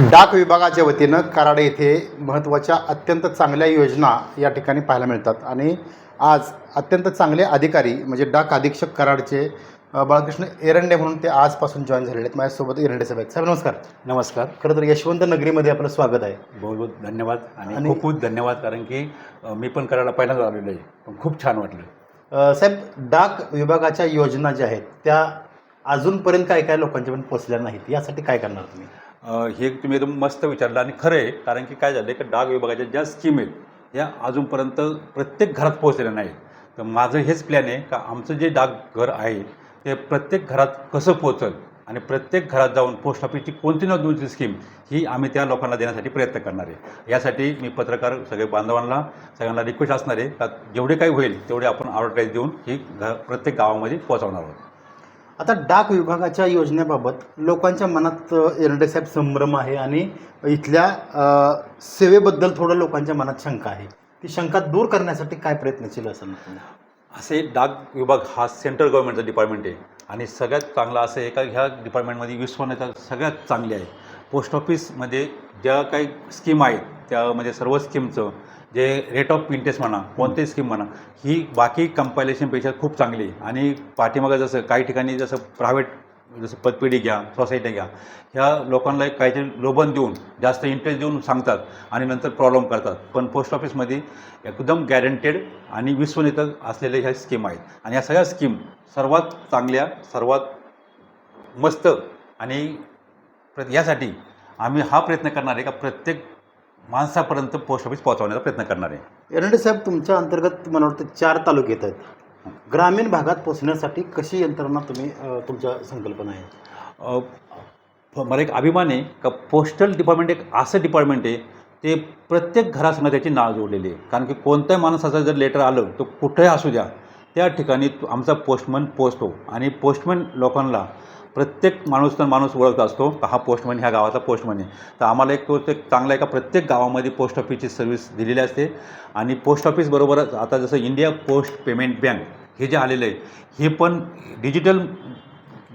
डाक विभागाच्या वतीनं कराड येथे महत्त्वाच्या अत्यंत चांगल्या योजना या ठिकाणी पाहायला मिळतात. आणि आज अत्यंत चांगले अधिकारी म्हणजे डाक अधीक्षक कराडचे बाळकृष्ण एरंडे म्हणून ते आजपासून जॉईन झालेले आहेत. माझ्यासोबत एरंडे साहेब आहेत. साहेब नमस्कार. नमस्कार. खरं तर यशवंत नगरीमध्ये आपलं स्वागत आहे. बहुत बहुत धन्यवाद आणि खूप खूप धन्यवाद कारण की मी पण करायला पहिल्यांदा आलेलो आहे. पण खूप छान वाटलं. साहेब डाक विभागाच्या योजना ज्या आहेत त्या अजूनपर्यंत काय काय लोकांच्यापर्यंत पोहोचल्या नाहीत? यासाठी काय करणार तुम्ही? हे तुम्ही एकदम मस्त विचारलं. आणि खरं आहे कारण की काय झालं की डाक विभागाच्या ज्या स्कीम आहेत या अजूनपर्यंत प्रत्येक घरात पोहोचलेल्या नाहीत. तर माझं हेच प्लॅन आहे का आमचं जे डाकघर आहे ते प्रत्येक घरात कसं पोहोचल आणि प्रत्येक घरात जाऊन पोस्ट ऑफिसची कोणती ना कोणती स्कीम ही आम्ही त्या लोकांना देण्यासाठी प्रयत्न करणार आहे. यासाठी मी पत्रकार सगळे बांधवांना सगळ्यांना रिक्वेस्ट असणार आहे का जेवढे काही होईल तेवढे आपण ॲडव्हर्टाईज देऊन ही घ प्रत्येक गावामध्ये पोहोचवणार आहोत. आता डाक विभागाच्या योजनेबाबत लोकांच्या मनात एरंडेसाहेब एरंडे साहेब संभ्रम आहे आणि इथल्या सेवेबद्दल थोडं लोकांच्या मनात शंका आहे. ती शंका दूर करण्यासाठी काय प्रयत्नशील असेल तुम्ही असे डाक विभाग हा सेंट्रल गव्हर्नमेंटचा डिपार्टमेंट आहे आणि सगळ्यात चांगला असं आहे का ह्या डिपार्टमेंटमध्ये विश्वनेता सगळ्यात चांगली आहे. पोस्ट ऑफिसमध्ये ज्या काही स्कीम आहेत त्यामध्ये सर्व स्कीमचं जे रेट ऑफ इंटरेस्ट म्हणा कोणते स्कीम म्हणा ही बाकी कंपायलेशनपेक्षा खूप चांगली आणि पाठीमागं जसं काही ठिकाणी जसं प्रायव्हेट जसं पतपेढी घ्या सोसायटी घ्या ह्या लोकांना एक काहीतरी लोबन देऊन जास्त इंटरेस्ट देऊन सांगतात आणि नंतर प्रॉब्लेम करतात. पण पोस्ट ऑफिसमध्ये एकदम गॅरंटेड आणि विश्वनेता असलेल्या ह्या स्कीम आहेत. आणि या सगळ्या स्कीम सर्वात चांगल्या सर्वात मस्त आणि यासाठी आम्ही हा प्रयत्न करणार आहे का प्रत्येक माणसापर्यंत पोस्ट ऑफिस पोहोचवण्याचा प्रयत्न करणार. आहे एरंडे साहेब तुमच्या अंतर्गत मला वाटतं चार तालुके येत आहेत. ग्रामीण भागात पोचण्यासाठी कशी यंत्रणा तुम्ही अ, तुमच्या संकल्पना आहे अ, फ- मला एक अभिमान आहे का पोस्टल डिपार्टमेंट एक असं डिपार्टमेंट आहे ते प्रत्येक घरासंग त्याची नाव जोडलेली आहे. कारण की कोणत्याही माणसाचं जर लेटर आलं तर कुठेही असू द्या त्या ठिकाणी तो- आमचा पोस्टमन पोचतो आणि पोस्टमन लोकांना प्रत्येक माणूस तर माणूस ओळखत असतो का हा पोस्टमन ह्या गावाचा पोस्टमन आहे तर आम्हाला एक तो एक चांगला एका प्रत्येक गावामध्ये पोस्ट ऑफिसची सर्व्हिस दिलेली असते. आणि पोस्ट ऑफिसबरोबरच आता जसं इंडिया पोस्ट पेमेंट बँक हे जे आलेलं आहे हे पण डिजिटल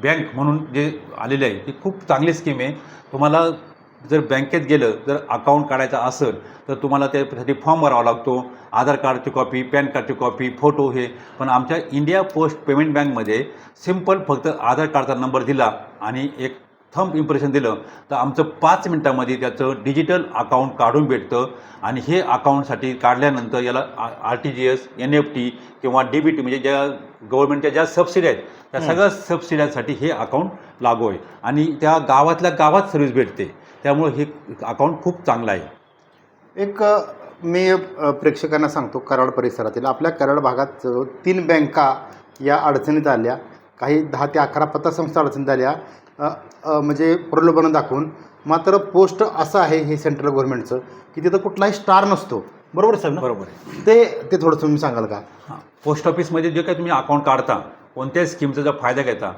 बँक म्हणून जे आलेलं आहे ती खूप चांगली स्कीम आहे. तुम्हाला जर बँकेत गेलं जर अकाउंट काढायचं असेल तर तुम्हाला त्यासाठी फॉर्म भरावा लागतो. आधार कार्डची कॉपी पॅन कार्डची कॉपी फोटो हे. पण आमच्या इंडिया पोस्ट पेमेंट बँकमध्ये सिंपल फक्त आधार कार्डचा नंबर दिला आणि एक थंब इम्प्रेशन दिलं तर आमचं पाच मिनटामध्ये त्याचं डिजिटल अकाउंट काढून भेटतं. आणि हे अकाउंटसाठी काढल्यानंतर याला R T G S N F T किंवा डी बी टी म्हणजे ज्या गव्हर्नमेंटच्या ज्या सबसिडी आहेत त्या. सगळ्या सबसिड्यांसाठी हे अकाउंट लागू आहे. आणि त्या गावातल्या गावात सर्व्हिस भेटते. त्यामुळे हे अकाउंट खूप चांगलं आहे. एक मी प्रेक्षकांना सांगतो कराड परिसरातील. आपल्या कराड भागात तीन बँका या अडचणीत आल्या. काही दहा ते अकरा पतसंस्था अडचणीत आल्या. म्हणजे प्रलोभनं दाखवून. मात्र पोस्ट असं आहे हे सेंट्रल गव्हर्नमेंटचं की तिथं कुठलाही स्टार नसतो. बरोबर साहेब ना? बरोबर आहे. ते ते थोडं तुम्ही सांगाल का? पोस्ट ऑफिसमध्ये जे काही तुम्ही अकाउंट काढता कोणत्याही स्कीमचा जर फायदा घेता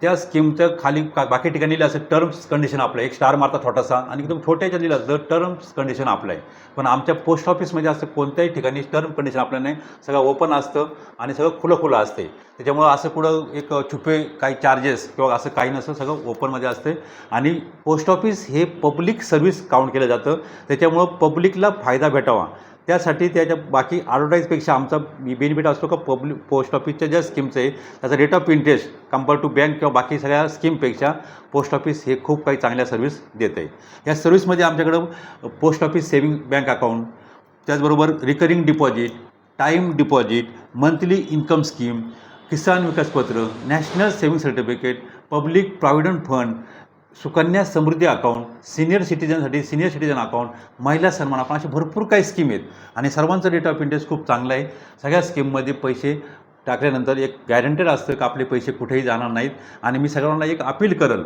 त्या स्कीमचं खाली का बाकी ठिकाणी लिहिलं असं टर्म्स कंडिशन आपलं एक स्टार मारता छोटासा आणि एकदम छोट्या लिहिलं असतं टर्म्स कंडिशन आपलं आहे. पण आमच्या पोस्ट ऑफिसमध्ये असं कोणत्याही ठिकाणी टर्म कंडिशन आपलं नाही. सगळं ओपन असतं आणि सगळं खुलं खुलं असते त्याच्यामुळं असं कुठं एक छुपे काही चार्जेस किंवा असं काही नसतं. सगळं ओपनमध्ये असते आणि पोस्ट ऑफिस हे पब्लिक सर्व्हिस काउंट केलं जातं. त्याच्यामुळं पब्लिकला फायदा भेटावा. त्यासाठी त्याच्या बाकी ॲडव्हर्टाईजपेक्षा आमचा बेनिफिट असतो का पब्लिक पोस्ट ऑफिसच्या ज्या स्कीम्स आहे त्याचा rate of interest compare to bank किंवा बाकी सगळ्या स्कीमपेक्षा पोस्ट ऑफिस हे खूप काही चांगल्या सर्व्हिस देत आहे. या सर्व्हिसमध्ये आमच्याकडं post office saving bank account त्याचबरोबर recurring deposit time deposit monthly income scheme Kisan Vikas Patra national saving certificate public provident fund Sukanya Samriddhi account senior सिटीजनसाठी senior citizen account Mahila Samman account असे भरपूर काही scheme आहेत. आणि सर्वांचं rate of interest खूप चांगला आहे. सगळ्या स्कीममध्ये पैसे टाकल्यानंतर एक गॅरंटेड असतं का आपले पैसे कुठेही जाणार नाहीत. आणि मी सगळ्यांना एक अपील करेल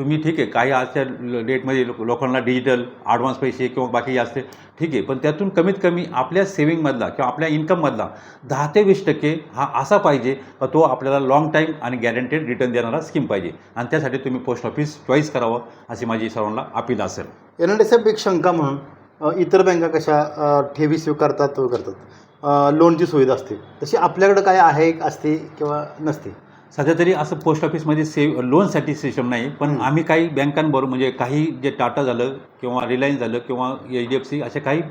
तुम्ही ठीक आहे काही आजच्या डेटमध्ये लोक लोकांना डिजिटल ॲडव्हान्स पैसे किंवा बाकी असते ठीक आहे. पण त्यातून कमीत कमी आपल्या सेविंगमधला किंवा आपल्या इन्कममधला दहा ते वीस टक्के हा असा पाहिजे का तो आपल्याला लाँग टाईम आणि गॅरंटेड रिटर्न देणारा स्कीम पाहिजे. आणि त्यासाठी तुम्ही पोस्ट ऑफिस चॉईस करावं अशी माझी सर्वांना अपील असेल. एरंडे एफ एक शंका म्हणून इतर बँका कशा ठेवी स्वीकारतात करतात लोनची सुविधा असते तशी आपल्याकडं काय आहे असते किंवा नसते? सध्या तरी असं पोस्ट ऑफिसमध्ये सेव लोनसाठी सिस्टम नाही पण. आम्ही काही बँकांबरोबर म्हणजे काही जे टाटा झालं किंवा रिलायन्स झालं किंवा एच डी एफ सी अशा काही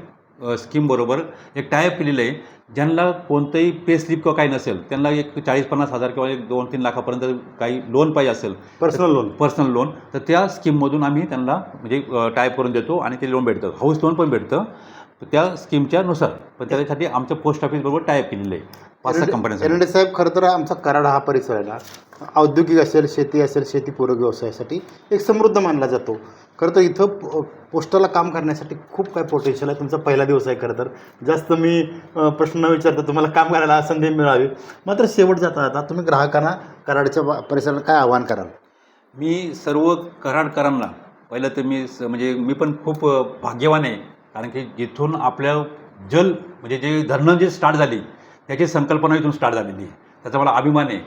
स्कीमबरोबर एक टायअप केलेलं आहे ज्यांना कोणतंही पे स्लिप किंवा काही नसेल त्यांना एक चाळीस पन्नास हजार किंवा एक दोन तीन लाखापर्यंत काही लोन पाहिजे असेल पर्सनल लोन पर्सनल लोन तर त्या स्कीममधून आम्ही त्यांना म्हणजे टाईप करून देतो आणि ते लोन भेटतं. हाऊस लोन पण भेटतं. त्या स्कीमच्या नुसार पण त्याच्यासाठी आमचं पोस्ट ऑफिस बरोबर टाईप केलेलं आहे. पाच सहा एरंडे साहेब खरं तर आमचा कराड हा परिसर आहे ना. औद्योगिक असेल शेती असेल शेतीपूरक व्यवसायासाठी एक समृद्ध मानला जातो. खरं तर इथं पोस्टाला काम करण्यासाठी खूप काय पोटेन्शियल आहे. तुमचा पहिला दिवस आहे खरं तर. जास्त मी प्रश्न न विचारता तुम्हाला काम करायला संधी मिळावी. मात्र शेवट जाता जाता तुम्ही ग्राहकांना कराडच्या परिसराला काय आव्हान कराल? मी सर्व कराडकरांना पहिलं तर मी स- म्हणजे मी पण खूप भाग्यवान आहे. कारण की जिथून आपल्या जल म्हणजे जे धरणं जे स्टार्ट झाली त्याची संकल्पना इथून स्टार्ट झालेली आहे. त्याचा मला अभिमान आहे.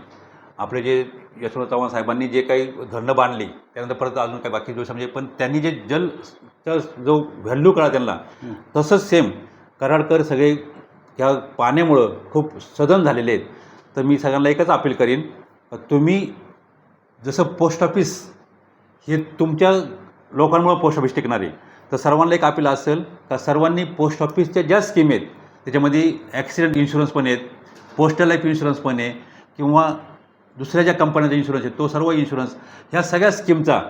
आपले जे यशवंत चव्हाण साहेबांनी जे काही धरणं बांधली त्यानंतर परत अजून काही बाकी दिवस म्हणजे पण त्यांनी जे जल जो व्हॅल्यू कळा त्यांना तसंच सेम कराडकर सगळे ह्या पाण्यामुळं खूप सदन झालेले आहेत. तर मी सगळ्यांना एकच अपील करीन तुम्ही जसं पोस्ट ऑफिस हे तुमच्या लोकांमुळे पोस्ट ऑफिस टिकणार आहे तर सर्वांना एक अपील असेल का सर्वांनी पोस्ट ऑफिसच्या ज्या स्कीम आहेत त्याच्यामध्ये ॲक्सिडेंट इन्शुरन्स पण आहेत पोस्टल लाईफ इन्शुरन्स पण आहे किंवा दुसऱ्या ज्या कंपन्यांचा इन्शुरन्स आहे तो सर्व इन्शुरन्स ह्या सगळ्या स्कीमचा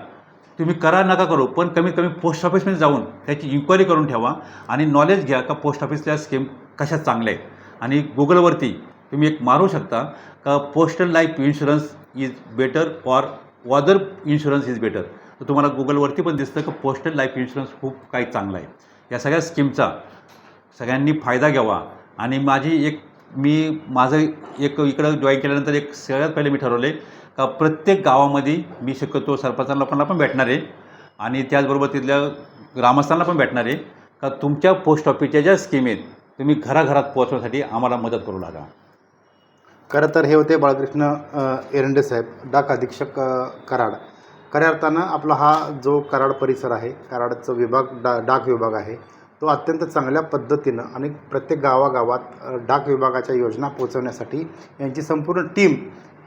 तुम्ही करा नका करू पण कमीत कमी पोस्ट ऑफिसमध्ये जाऊन त्याची इन्क्वायरी करून ठेवा आणि नॉलेज घ्या का पोस्ट ऑफिसच्या स्कीम कशा चांगल्या आहेत आणि गुगलवरती तुम्ही एक मारू शकता का postal life insurance is better or whether insurance is better तर तुम्हाला गुगलवरती पण दिसतं का पोस्टल लाईफ इन्शुरन्स खूप काही चांगला आहे. या सगळ्या स्कीमचा सगळ्यांनी फायदा घ्यावा. आणि माझी एक मी माझं एक इकडं जॉईन केल्यानंतर एक सगळ्यात पहिले मी ठरवले का प्रत्येक गावामध्ये मी शक्यतो सरपंच लोकांना पण भेटणार आहे. आणि त्याचबरोबर तिथल्या ग्रामस्थांना पण भेटणार आहे. का तुमच्या पोस्ट ऑफिसच्या ज्या स्कीम आहेत तुम्ही घराघरात पोहोचवण्यासाठी आम्हाला मदत करू लागा. खरं तर हे होते बाळकृष्ण एरंडे साहेब डाक अधीक्षक कराड. खऱ्या अर्थानं आपला हा जो कराड परिसर आहे कराडचं विभाग डा डाक विभाग आहे तो अत्यंत चांगल्या पद्धतीनं आणि प्रत्येक गावागावात डाक विभागाच्या योजना पोहोचवण्यासाठी यांची संपूर्ण टीम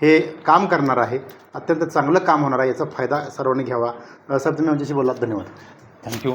हे काम करणार आहे. अत्यंत चांगलं काम होणार आहे याचा फायदा सर्वांनी घ्यावा. सर तुम्ही आमच्याशी बोलात धन्यवाद. थँक्यू.